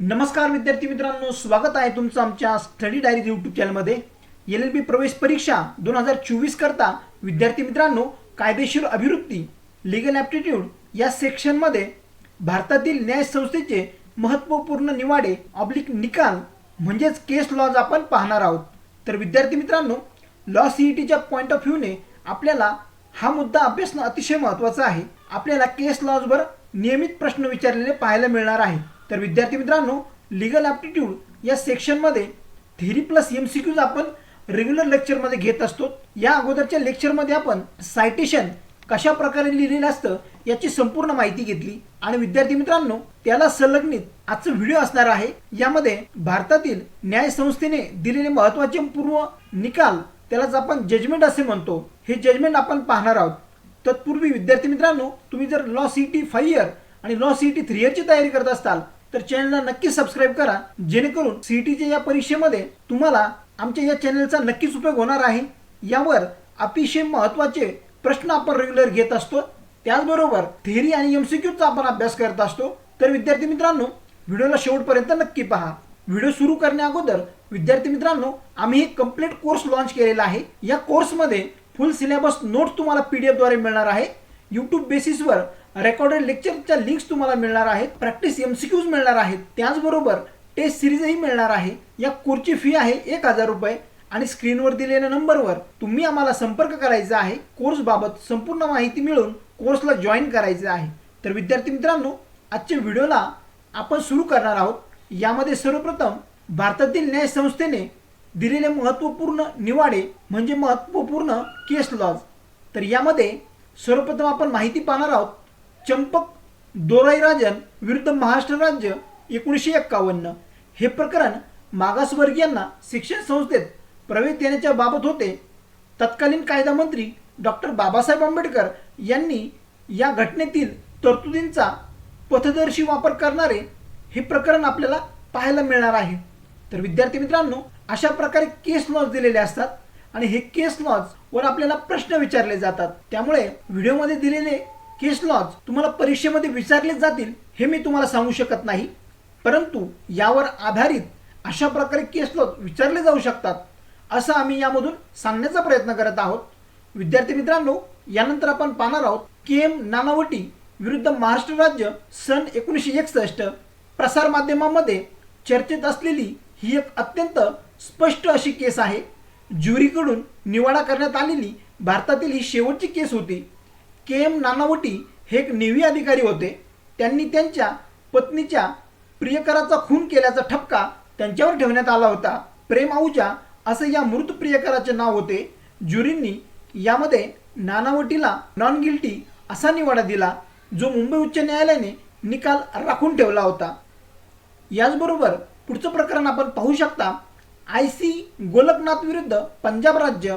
नमस्कार विद्यार्थी मित्रांनो स्वागत आहे तुमचं आमच्या स्टडी डायरी यूट्यूब चॅनलमध्ये एल एल बी प्रवेश परीक्षा दोन हजार चोवीस करता विद्यार्थी मित्रांनो कायदेशीर अभिवृत्ती लिगल ॲप्टिट्यूड या सेक्शनमध्ये भारतातील न्याय संस्थेचे महत्त्वपूर्ण निवाडे ऑब्लिक निकाल म्हणजेच केस लॉज आपण पाहणार आहोत. तर विद्यार्थी मित्रांनो लॉ सी ई टीच्या पॉईंट ऑफ व्ह्यूने आपल्याला हा मुद्दा अभ्यासणं अतिशय महत्त्वाचा आहे. आपल्याला केस लॉजवर नियमित प्रश्न विचारलेले पाहायला मिळणार आहे. तर विद्यार्थी मित्रांनो लिगल ॲप्टिट्यूड या सेक्शनमध्ये theory plus M C Qs आपण रेग्युलर लेक्चरमध्ये घेत असतो. या अगोदरच्या लेक्चरमध्ये आपण सायटेशन कशा प्रकारे लिहिलेलं असतं याची संपूर्ण माहिती घेतली. आणि विद्यार्थी मित्रांनो त्याला संलग्नित आजचं व्हिडिओ असणार आहे. यामध्ये भारतातील न्याय संस्थेने दिलेले महत्त्वाचे पूर्व निकाल त्यालाच आपण जजमेंट असे म्हणतो. हे जजमेंट आपण पाहणार आहोत. तत्पूर्वी विद्यार्थी मित्रांनो तुम्ही जर law C T five year आणि लॉ सी टी थ्री इयरची तयारी करत असाल तर चॅनलला नक्की सबस्क्राईब करा जेणेकरून सीईटीच्या या परीक्षेमध्ये तुम्हाला आमच्या या चॅनलचा नक्कीच उपयोग होणार आहे. यावर अतिशय महत्त्वाचे प्रश्न आपण रेग्युलर घेत असतो. त्याचबरोबर थेरी आणि एम सी क्यूचा आपण अभ्यास करत असतो. तर विद्यार्थी मित्रांनो व्हिडिओला शेवटपर्यंत नक्की पहा. व्हिडिओ सुरू करण्या अगोदर विद्यार्थी मित्रांनो आम्ही एक कंप्लीट कोर्स लॉन्च केलेला आहे. या कोर्समध्ये फुल सिलेबस नोट्स तुम्हाला पी डी एफद्वारे मिळणार आहे. यूट्यूब बेसिसवर रेकॉर्डेड लेक्चरच्या लिंक्स तुम्हाला मिळणार आहेत प्रॅक्टिस एम सी क्यूज मिळणार आहेत. त्याचबरोबर टेस्ट सिरीजही मिळणार आहे. या कोर्सची फी आहे एक हजार रुपये आणि स्क्रीनवर दिलेल्या नंबरवर तुम्ही आम्हाला संपर्क करायचा आहे. कोर्स बाबत संपूर्ण माहिती मिळून कोर्सला जॉईन करायचे आहे. तर विद्यार्थी मित्रांनो आजच्या व्हिडिओला आपण सुरू करणार आहोत. यामध्ये सर्वप्रथम भारतातील न्याय संस्थेने दिलेले महत्त्वपूर्ण निवाडे म्हणजे महत्त्वपूर्ण केस लॉज तर यामध्ये सर्वप्रथम आपण माहिती पाहणार आहोत. चंपक दोराई राजन विरुद्ध महाराष्ट्र राज्य एकोणीसशे एक्कावन्न. हे प्रकरण मागासवर्गीयांना शिक्षण संस्थेत प्रवेश देण्याच्या बाबत होते. तत्कालीन कायदा मंत्री डॉक्टर बाबासाहेब आंबेडकर यांनी या घटनेतील तरतुदींचा पथदर्शी वापर करणारे हे प्रकरण आपल्याला पाहायला मिळणार आहे. तर विद्यार्थी मित्रांनो अशा प्रकारे केस लॉज दिलेले असतात आणि हे केस लॉज वर आपल्याला प्रश्न विचारले जातात. त्यामुळे व्हिडिओमध्ये दिलेले केस लॉज तुम्हाला परीक्षेमध्ये विचारले जातील हे मी तुम्हाला सांगू शकत नाही. परंतु यावर आधारित अशा प्रकारे केस लॉज विचारले जाऊ शकतात असं आम्ही यामधून सांगण्याचा प्रयत्न करत आहोत. विद्यार्थी मित्रांनो यानंतर आपण पाहणार आहोत के एम नानावटी विरुद्ध महाराष्ट्र राज्य सन एकोणीसशे एकसष्ट प्रसार माध्यमामध्ये चर्चेत असलेली ही एक अत्यंत स्पष्ट अशी केस आहे. ज्युरीकडून निवाडा करण्यात आलेली भारतातील ही शेवटची केस होती. के एम नानावटी हे एक नेव्ही अधिकारी होते. त्यांनी त्यांच्या पत्नीच्या प्रियकराचा खून केल्याचा ठपका त्यांच्यावर ठेवण्यात आला होता. प्रेम आहुजा असं या मृत प्रियकराचे नाव होते. ज्युरींनी यामध्ये नानावटीला नॉन गिल्टी असा निवाडा दिला जो मुंबई उच्च न्यायालयाने निकाल राखून ठेवला होता. याचबरोबर पुढचं प्रकरण आपण पाहू शकता. आय सी गोलकनाथ विरुद्ध पंजाब राज्य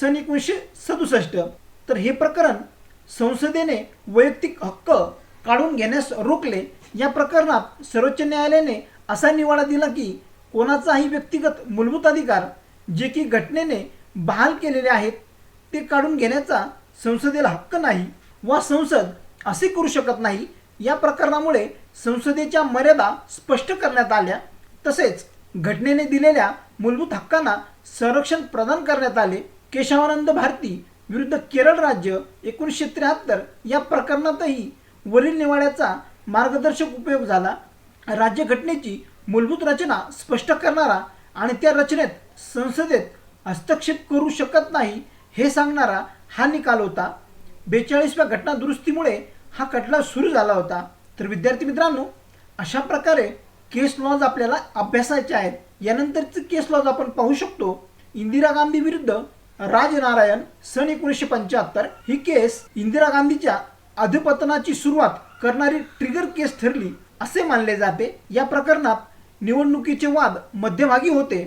सन एकोणीसशे सदुसष्ट. तर हे प्रकरण संसदेने वैयक्तिक हक्क काढून घेण्यास रोखले. या प्रकरणात सर्वोच्च न्यायालयाने असा निवाडा दिला की कोणाचाही व्यक्तिगत मूलभूत अधिकार जे की घटनेने बहाल केलेले आहेत ते काढून घेण्याचा संसदेला हक्क नाही वा संसद असे करू शकत नाही या प्रकरणामुळे संसदेच्या मर्यादा स्पष्ट करण्यात आल्या. तसेच घटनेने दिलेल्या मूलभूत हक्कांना संरक्षण प्रदान करण्यात आले. केशवानंद भारती विरुद्ध केरळ राज्य एकोणीसशे त्र्याहत्तर या प्रकरणातही वरील निवाड्याचा मार्गदर्शक उपयोग झाला. राज्यघटनेची मूलभूत रचना स्पष्ट करणारा आणि त्या रचनेत संसदेत हस्तक्षेप करू शकत नाही हे सांगणारा हा निकाल होता. बेचाळीसव्या घटना दुरुस्तीमुळे हा खटला सुरू झाला होता. तर विद्यार्थी मित्रांनो अशा प्रकारे केस लॉज आपल्याला अभ्यासायचे आहेत. यानंतरचे केस लॉज आपण पाहू शकतो. इंदिरा गांधी विरुद्ध राजनारायण सन एकोणीसशे पंच्याहत्तर ही केस इंदिरा गांधीच्या अधपतनाची सुरुवात करणारी ट्रिगर केस ठरली असे मानले जाते. या प्रकरणात निवडणुकीचे वाद मध्यभागी होते.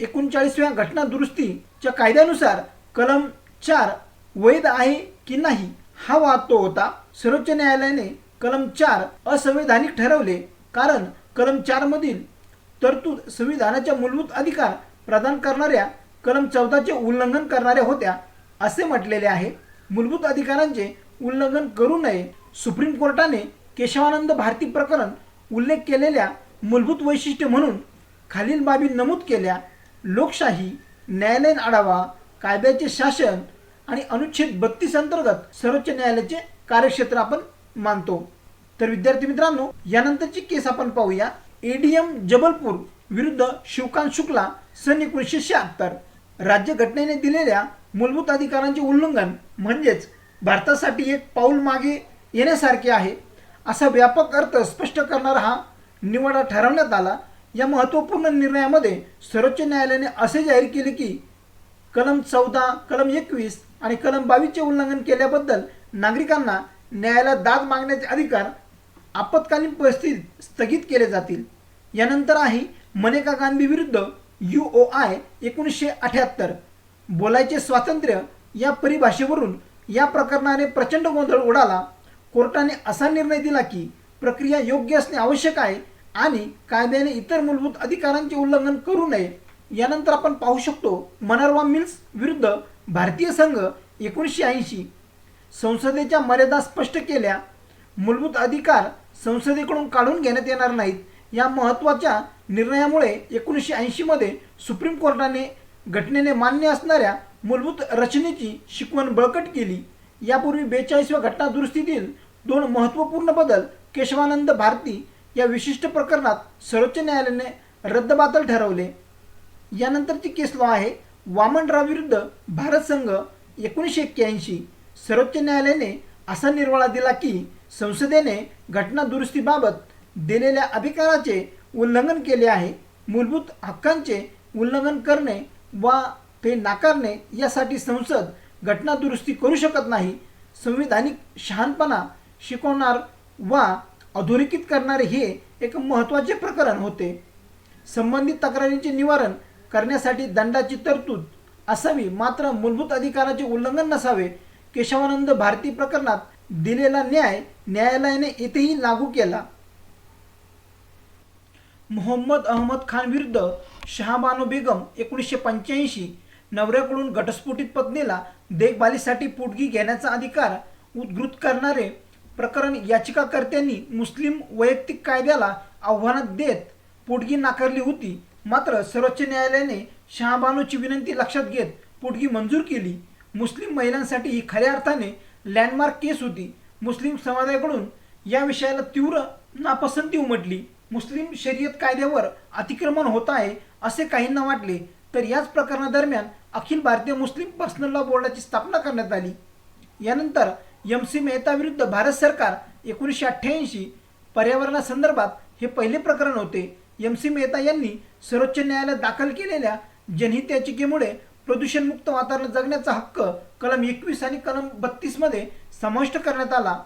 एकोणचाळीसव्या घटना दुरुस्तीच्या कायद्यानुसार कलम चार वैध आहे की नाही हा वाद तो होता. सर्वोच्च न्यायालयाने कलम चार असंवैधानिक ठरवले. कारण कलम चार मधील तरतूद संविधानाच्या मूलभूत अधिकार प्रदान करणाऱ्या कलम चौदाचे उल्लंघन करणाऱ्या होत्या असे म्हटलेले आहे. मूलभूत अधिकारांचे उल्लंघन करू नये सुप्रीम कोर्टाने केशवानंद भारती प्रकरण उल्लेख केलेल्या मूलभूत वैशिष्ट्य म्हणून खालील बाबी नमूद केल्या. लोकशाही न्यायालयीन आढावा कायद्याचे शासन आणि अनुच्छेद बत्तीस अंतर्गत सर्वोच्च न्यायालयाचे कार्यक्षेत्र आपण मानतो. तर विद्यार्थी मित्रांनो यानंतरची केस आपण पाहूया. एडीएम जबलपूर विरुद्ध शिवकांत शुक्ला सन एकोणीसशे शहात्तर. राज्यघटनेने दिलेल्या मूलभूत अधिकारांचे उल्लंघन म्हणजेच भारतासाठी एक पाऊल मागे येण्यासारखे आहे असा व्यापक अर्थ स्पष्ट करणारा हा निवाडा ठरवण्यात आला. या महत्त्वपूर्ण निर्णयामध्ये सर्वोच्च न्यायालयाने असे जाहीर केले की कलम चौदा कलम एकवीस आणि कलम बावीसचे उल्लंघन केल्याबद्दल नागरिकांना न्यायालयात दाद मागण्याचे अधिकार आपत्कालीन परिस्थितीत स्थगित केले जातील. यानंतर आहे मनेका गांधी विरुद्ध यू ओ आय एकोणीसशे अठ्याहत्तर. बोलायचे स्वातंत्र्य या परिभाषेवरून या प्रकरणाने प्रचंड गोंधळ उडाला. कोर्टाने असा निर्णय दिला की प्रक्रिया योग्य असणे आवश्यक आहे आणि कायद्याने इतर मूलभूत अधिकारांचे उल्लंघन करू नये. यानंतर आपण पाहू शकतो मनरवा मिल्स विरुद्ध भारतीय संघ एकोणीसशे ऐंशी. संसदेच्या मर्यादा स्पष्ट केल्या. मूलभूत अधिकार संसदेकडून काढून घेण्यात येणार नाहीत. या महत्त्वाच्या निर्णयामुळे एकोणीसशे ऐंशीमध्ये सुप्रीम कोर्टाने घटनेने मान्य असणाऱ्या मूलभूत रचनेची शिकवण बळकट केली. यापूर्वी बेचाळीसव्या घटना दुरुस्तीतील दोन महत्त्वपूर्ण बदल केशवानंद भारती या विशिष्ट प्रकरणात सर्वोच्च न्यायालयाने रद्दबातल ठरवले. यानंतरची केस लॉ आहे. वामनराव विरुद्ध भारत संघ एकोणीसशे एक्क्याऐंशी. सर्वोच्च न्यायालयाने असा निर्वाळा दिला की संसदेने घटना दुरुस्तीबाबत दिलेल्या अधिकाराचे उल्लंघन केले आहे. मूलभूत हक्कांचे उल्लंघन करणे वा ते नाकारणे यासाठी संसद घटना दुरुस्ती करू शकत नाही. संविधानिक शहाणपणा शिकवणार वा अधोरेखित करणारे हे एक महत्त्वाचे प्रकरण होते. संबंधित तक्रारींचे निवारण करण्यासाठी दंडाची तरतूद असावी मात्र मूलभूत अधिकाराचे उल्लंघन नसावे. केशवानंद भारती प्रकरणात दिलेला न्याय न्यायालयाने येथेही लागू केला. मोहम्मद अहमद खान विरुद्ध शहाबानो बेगम एकोणीसशे पंच्याऐंशी नवऱ्याकडून घटस्फोटित पत्नीला देखभालीसाठी पोटगी घेण्याचा अधिकार उद्घृत करणारे प्रकरण याचिकाकर्त्यांनी मुस्लिम वैयक्तिक कायद्याला आव्हानात देत पोटगी नाकारली होती. मात्र सर्वोच्च न्यायालयाने शहाबानोची विनंती लक्षात घेत पोटगी मंजूर केली. मुस्लिम महिलांसाठी ही खऱ्या अर्थाने लँडमार्क केस होती. मुस्लिम समाजाकडून या विषयाला तीव्र नापसंती उमटली. मुस्लिम शरीयत कायद्यावर अतिक्रमण होत आहे असे काहींना वाटले तर याच प्रकरणादरम्यान अखिल भारतीय मुस्लिम पर्सनल लॉ बोर्डाची स्थापना करण्यात आली. यानंतर एम सी मेहता विरुद्ध भारत सरकार एकोणीसशे अठ्ठ्याऐंशी पर्यावरणासंदर्भात हे पहिले प्रकरण होते. एम सी मेहता यांनी सर्वोच्च न्यायालयात दाखल केलेल्या जनहित याचिकेमुळे प्रदूषणमुक्त वातावरण जगण्याचा हक्क कलम एकवीस आणि कलम बत्तीसमध्ये समाविष्ट करण्यात आला.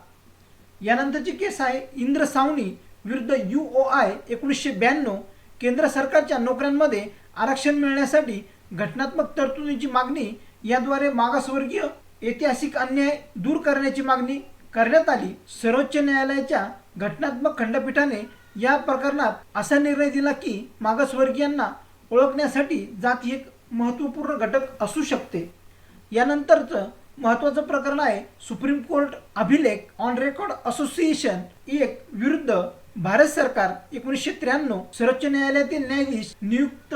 यानंतरची केस आहे इंद्र सावनी विरुद्ध यू ओ आय एकोणीसशे ब्याण्णव केंद्र सरकारच्या नोकऱ्यांमध्ये आरक्षण मिळण्यासाठी घटनात्मक तरतुदींची मागणी याद्वारे मागासवर्गीय ऐतिहासिक अन्याय दूर करण्याची मागणी करण्यात आली. सर्वोच्च न्यायालयाच्या घटनात्मक खंडपीठाने या प्रकरणात असा निर्णय दिला की मागासवर्गीयांना ओळखण्यासाठी जात ही एक महत्त्वपूर्ण घटक असू शकते. यानंतरचं महत्त्वाचं प्रकरण आहे सुप्रीम कोर्ट अभिलेख ऑन रेकॉर्ड असोसिएशन. एक विरुद्ध भारत सरकार एकोणीसशे त्र्याण्णव सर्वोच्च न्यायालयातील न्यायाधीश नियुक्त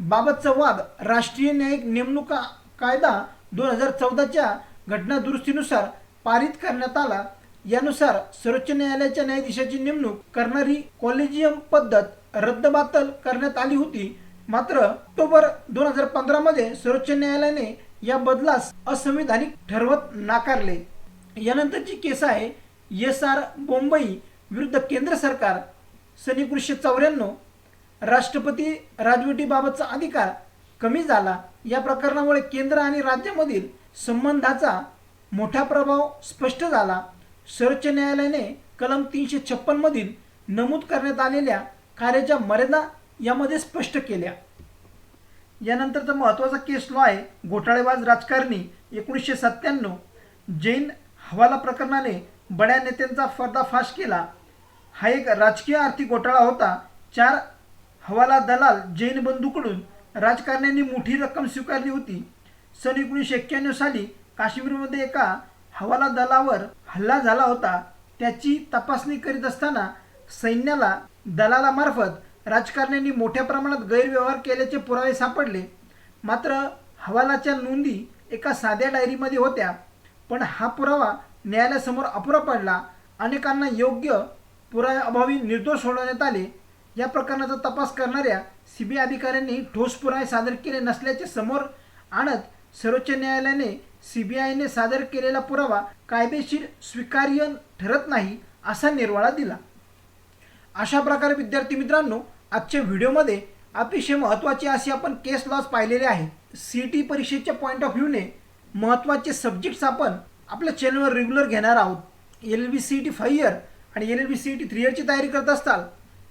बाबतचा वाद राष्ट्रीय न्यायिक नेमणुका कायदा दोन हजार चौदाच्या घटना दुरुस्तीनुसार पारित करण्यात आला. यानुसार सर्वोच्च न्यायालयाच्या न्यायाधीशाची नेमणूक करणारी कॉलेजियम पद्धत रद्दबातल करण्यात आली होती. मात्र ऑक्टोबर दोन हजार पंधरामध्ये सर्वोच्च न्यायालयाने या बदलास असंविधानिक ठरवत नाकारले. यानंतरची केस आहे एस आर बोंबई विरुद्ध केंद्र सरकार सन एकोणीसशे चौऱ्याण्णव राष्ट्रपती राजवटीबाबतचा अधिकार कमी झाला या प्रकरणामुळे केंद्र आणि राज्यामधील संबंधाचा मोठा प्रभाव स्पष्ट झाला. सर्वोच्च न्यायालयाने कलम तीनशे छप्पनमधील नमूद करण्यात आलेल्या कार्याच्या मर्यादा यामध्ये स्पष्ट केल्या. यानंतरचा महत्त्वाचा केस लॉ आहे घोटाळेबाज राजकारणी एकोणीसशे सत्त्याण्णव जैन हवाला प्रकरणाने बड्या नेत्यांचा पर्दाफाश केला. हा एक राजकीय आर्थिक घोटाळा होता. चार हवाला दलाल जैन बंधूकडून राजकारण्यांनी मोठी रक्कम स्वीकारली होती. सन एकोणीसशे एक्क्याण्णव साली काश्मीरमध्ये एका हवाला दलावर हल्ला झाला होता. त्याची तपासणी करीत असताना सैन्याला दलालामार्फत राजकारण्यांनी मोठ्या प्रमाणात गैरव्यवहार केल्याचे पुरावे सापडले. मात्र हवालाच्या नोंदी एका साध्या डायरीमध्ये होत्या. पण हा पुरावा न्यायालयासमोर अपुरा पडला. अनेकांना योग्य पुराव्याअभावी निर्दोष सोडवण्यात आले. या प्रकरणाचा तपास करणाऱ्या सीबीआय अधिकाऱ्यांनी ठोस पुरावे सादर केले नसल्याचे समोर आणत सर्वोच्च न्यायालयाने सीबीआयने सादर केलेला पुरावा कायदेशीर स्वीकार्य ठरत नाही असा निर्वाळा दिला. अशा प्रकारे विद्यार्थी मित्रांनो आजच्या व्हिडिओमध्ये अतिशय महत्त्वाचे असे आपण केस लॉज पाहिलेले आहे. सी टी परीक्षेच्या पॉईंट ऑफ व्ह्यूने महत्त्वाचे सब्जेक्ट्स आपण आपल्या चॅनलवर रेग्युलर घेणार आहोत. L B C T five year आणि L B C T three इयरची तयारी करत असताल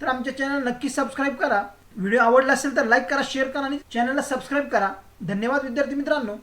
तर आमच्या चॅनल नक्की सबस्क्राईब करा. व्हिडिओ आवडला असेल तर लाईक करा शेअर करा आणि चॅनलला सबस्क्राईब करा. धन्यवाद विद्यार्थी मित्रांनो.